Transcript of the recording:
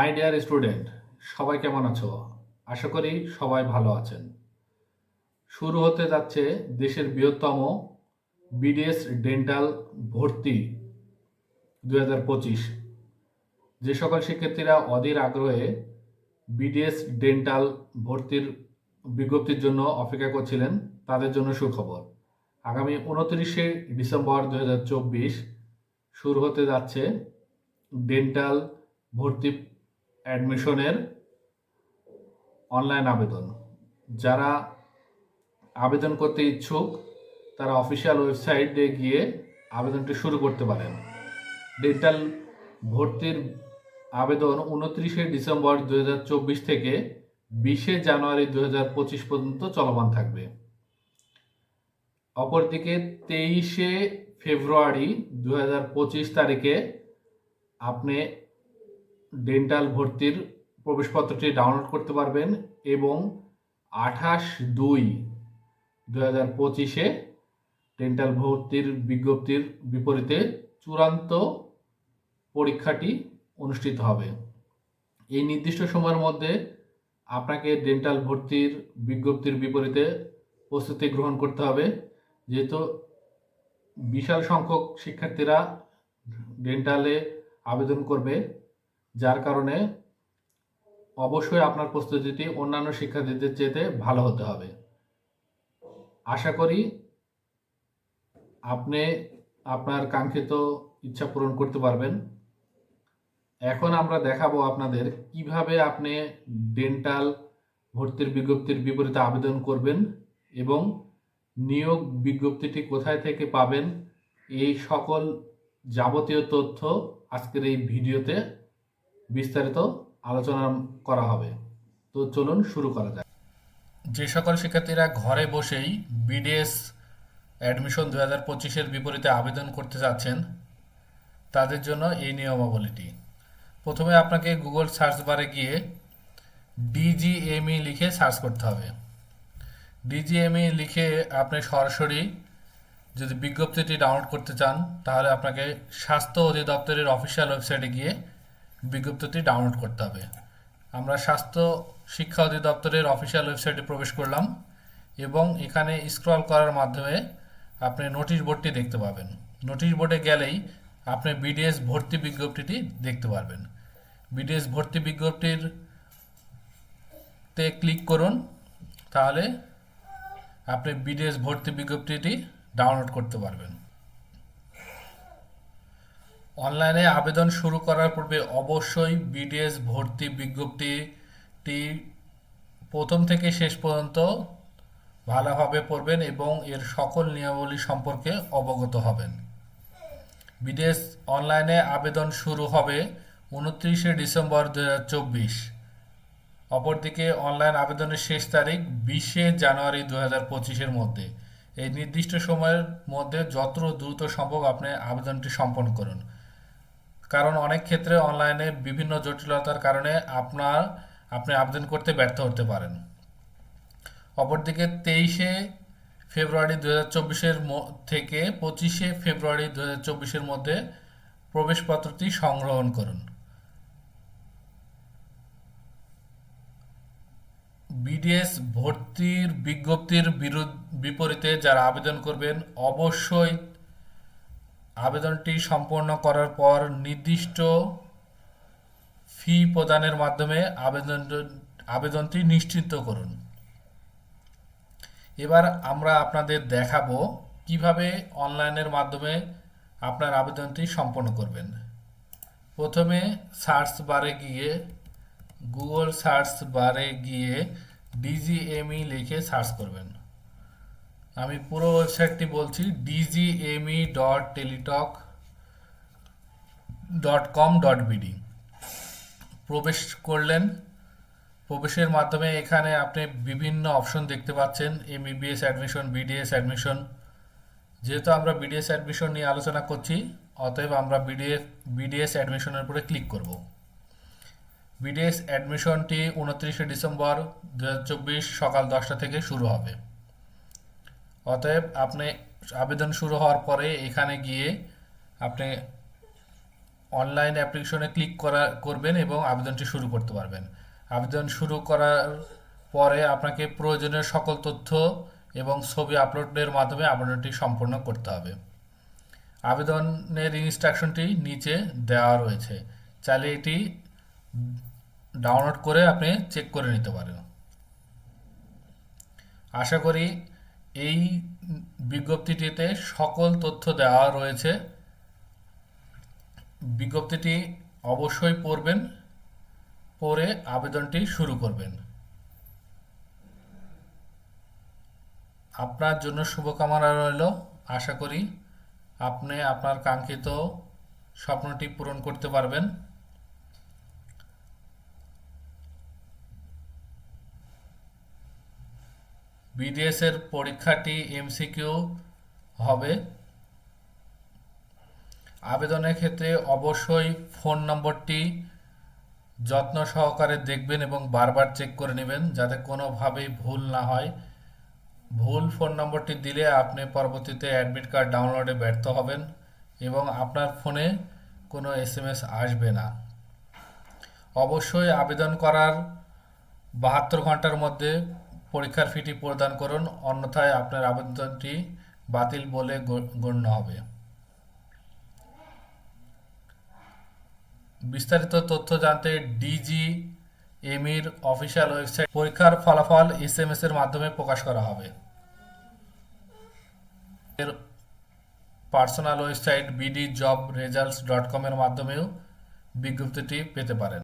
My dear student সবাই কেমন আছো? আশা করি সবাই ভালো আছেন। শুরু হতে যাচ্ছে দেশের বৃহত্তম বিডিএস ডেন্টাল ভর্তি দু হাজার পঁচিশ। যে সকল শিক্ষার্থীরা অধীর আগ্রহে বিডিএস ডেন্টাল ভর্তির বিজ্ঞপ্তির জন্য অপেক্ষা করছিলেন, তাদের জন্য সুখবর। আগামী উনত্রিশে ডিসেম্বর দু হাজার চব্বিশ শুরু হতে যাচ্ছে ডেন্টাল ভর্তি অ্যাডমিশনের অনলাইন আবেদন। যারা আবেদন করতে ইচ্ছুক, তারা অফিসিয়াল ওয়েবসাইটে গিয়ে আবেদনটি শুরু করতে পারেন। ডেন্টাল ভর্তির আবেদন উনত্রিশে ডিসেম্বর দু হাজার চব্বিশ থেকে বিশে জানুয়ারি দু হাজার পঁচিশ পর্যন্ত চলমান থাকবে। অপরদিকে তেইশে ফেব্রুয়ারি দু হাজার পঁচিশ তারিখে আপনি ডেন্টাল ভর্তির প্রবেশপত্রটি ডাউনলোড করতে পারবেন এবং আঠাশ দুই দু হাজার পঁচিশে ডেন্টাল ভর্তির বিজ্ঞপ্তির বিপরীতে চূড়ান্ত পরীক্ষাটি অনুষ্ঠিত হবে। এই নির্দিষ্ট সময়ের মধ্যে আপনাকে ডেন্টাল ভর্তির বিজ্ঞপ্তির বিপরীতে প্রস্তুতি গ্রহণ করতে হবে। যেহেতু বিশাল সংখ্যক শিক্ষার্থীরা ডেন্টালে আবেদন করবে যার কারণে অবশ্যই আপনার প্রস্তুতিটি অন্যান্য শিক্ষার্থীদের চেয়ে ভালো হতে হবে। আশা করি আপনি আপনার কাঙ্ক্ষিত ইচ্ছা পূরণ করতে পারবেন। এখন আমরা দেখাবো আপনাদের কীভাবে আপনি ডেন্টাল ভর্তির বিজ্ঞপ্তির বিপরীতে আবেদন করবেন এবং নিয়োগ বিজ্ঞপ্তিটি কোথায় থেকে পাবেন, এই সকল যাবতীয় তথ্য আজকের এই ভিডিওতে বিস্তারিত আলোচনা করা হবে। তো চলুন শুরু করা যাক। যে সকল শিক্ষার্থীরা ঘরে বসেই বিডিএস অ্যাডমিশন দু হাজার পঁচিশের বিপরীতে আবেদন করতে যাচ্ছেন, তাদের জন্য এই নিয়মাবলীটি। প্রথমে আপনাকে গুগল সার্চ বারে গিয়ে ডিজিএমই লিখে সার্চ করতে হবে। ডিজিএমই লিখে আপনি সরাসরি যদি বিজ্ঞপ্তিটি ডাউনলোড করতে চান, তাহলে আপনাকে স্বাস্থ্য অধিদপ্তরের অফিসিয়াল ওয়েবসাইটে গিয়ে বিজ্ঞপ্তিটি ডাউনলোড করতে হবে। আমরা স্বাস্থ্য শিক্ষা অধিদপ্তরের অফিসিয়াল ওয়েবসাইটে প্রবেশ করলাম এবং এখানে স্ক্রল করার মাধ্যমে আপনি নোটিশ বোর্ডটি দেখতে পাবেন। নোটিশ বোর্ডে গেলেই আপনি বিডিএস ভর্তি বিজ্ঞপ্তিটি দেখতে পারবেন। বিডিএস ভর্তি বিজ্ঞপ্তির তে ক্লিক করুন, তাহলে আপনি বিডিএস ভর্তি বিজ্ঞপ্তিটি ডাউনলোড করতে পারবেন। অনলাইনে আবেদন শুরু করার পূর্বে অবশ্যই বিডিএস ভর্তি বিজ্ঞপ্তিটি প্রথম থেকে শেষ পর্যন্ত ভালোভাবে পড়বেন এবং এর সকল নিয়মাবলী সম্পর্কে অবগত হবেন। বিডিএস অনলাইনে আবেদন শুরু হবে উনত্রিশে ডিসেম্বর দু হাজার চব্বিশ। অপরদিকে অনলাইন আবেদনের শেষ তারিখ বিশে জানুয়ারি দু হাজার পঁচিশের মধ্যে। এই নির্দিষ্ট সময়ের মধ্যে যত দ্রুত সম্ভব আপনি আবেদনটি সম্পন্ন করুন। কারণ অনেক ক্ষেত্রে অনলাইনে বিভিন্ন জটিলতার কারণে আপনার, আপনি আবেদন করতে ব্যর্থ হতে পারেন। অপরদিকে তেইশে ফেব্রুয়ারি দু হাজার চব্বিশের থেকে পঁচিশে ফেব্রুয়ারি দু হাজার চব্বিশের মধ্যে প্রবেশপত্রটি সংগ্রহণ করুন। বিডিএস ভর্তির বিজ্ঞপ্তির বিপরীতে যারা আবেদন করবেন, অবশ্যই আবেদনটি সম্পন্ন করার পর নির্দিষ্ট ফি প্রদানের মাধ্যমে আবেদন, আবেদনটি নিশ্চিত করুন। এবার আমরা আপনাদের দেখাবো কীভাবে অনলাইনের মাধ্যমে আপনার আবেদনটি সম্পন্ন করবেন। প্রথমে সার্চ বারে গিয়ে, গুগল সার্চ বারে গিয়ে ডিজিএমই লিখে সার্চ করবেন। আমি পুরো ওয়েবসাইটটি বলছি DGME dot Teletalk dot com dot BD প্রবেশ করলেন। প্রবেশের মাধ্যমে এখানে আপনি বিভিন্ন অপশন দেখতে পাচ্ছেন M MBBS admission BDS admission যেহেতু আমরা বিডিএস অ্যাডমিশন নিয়ে আলোচনা করছি, অতএব আমরা বিডিএস বিডিএস অ্যাডমিশনের উপরে ক্লিক করব। বিডিএস অ্যাডমিশনটি উনত্রিশে ডিসেম্বর দু হাজার চব্বিশ সকাল দশটা থেকে শুরু হবে। অতএব আপনি আবেদন শুরু হওয়ার পরে এখানে গিয়ে আপনি অনলাইন অ্যাপ্লিকেশনে ক্লিক করা, করবেন এবং আবেদনটি শুরু করতে পারবেন। আবেদন শুরু করার পরে আপনাকে প্রয়োজনীয় সকল তথ্য এবং ছবি আপলোডের মাধ্যমে আবেদনটি সম্পূর্ণ করতে হবে। আবেদনের ইনস্ট্রাকশনটি নিচে দেওয়া রয়েছে। চাইলে এটি ডাউনলোড করে আপনি চেক করে নিতে পারেন। আশা করি এই বিজ্ঞপ্তিটিতে সকল তথ্য দেওয়া রয়েছে। বিজ্ঞপ্তিটি অবশ্যই পড়বেন, পড়ে আবেদনটি শুরু করবেন। আপনার জন্য শুভকামনা রইল। আশা করি আপনি আপনার কাঙ্ক্ষিত স্বপ্নটি পূরণ করতে পারবেন। বিডিএস এর পরীক্ষাটি এমসিকিউ হবে। আবেদনের ক্ষেত্রে অবশ্যই ফোন নম্বরটি যত্ন সহকারে দেখবেন এবং বারবার চেক করে নেবেন যাতে কোনোভাবেই ভুল না হয়। ভুল ফোন নম্বরটি দিলে আপনি পরবর্তীতে অ্যাডমিট কার্ড ডাউনলোডে ব্যর্থ হবেন এবং আপনার ফোনে কোনো এসএমএস আসবে না। অবশ্যই আবেদন করার বাহাত্তর ঘণ্টার মধ্যে পরীক্ষার ফিটি প্রদান করুন, অন্যথায় আপনার আবেদনটি বাতিল বলে গণ্য হবে। বিস্তারিত তথ্য জানতে ডিজি এমির অফিসিয়াল ওয়েবসাইট পরীক্ষার ফলাফল এস এম এস এর মাধ্যমে প্রকাশ করা হবে। এর personal website BD job results dot com এর মাধ্যমেও বিজ্ঞপ্তিটি পেতে পারেন।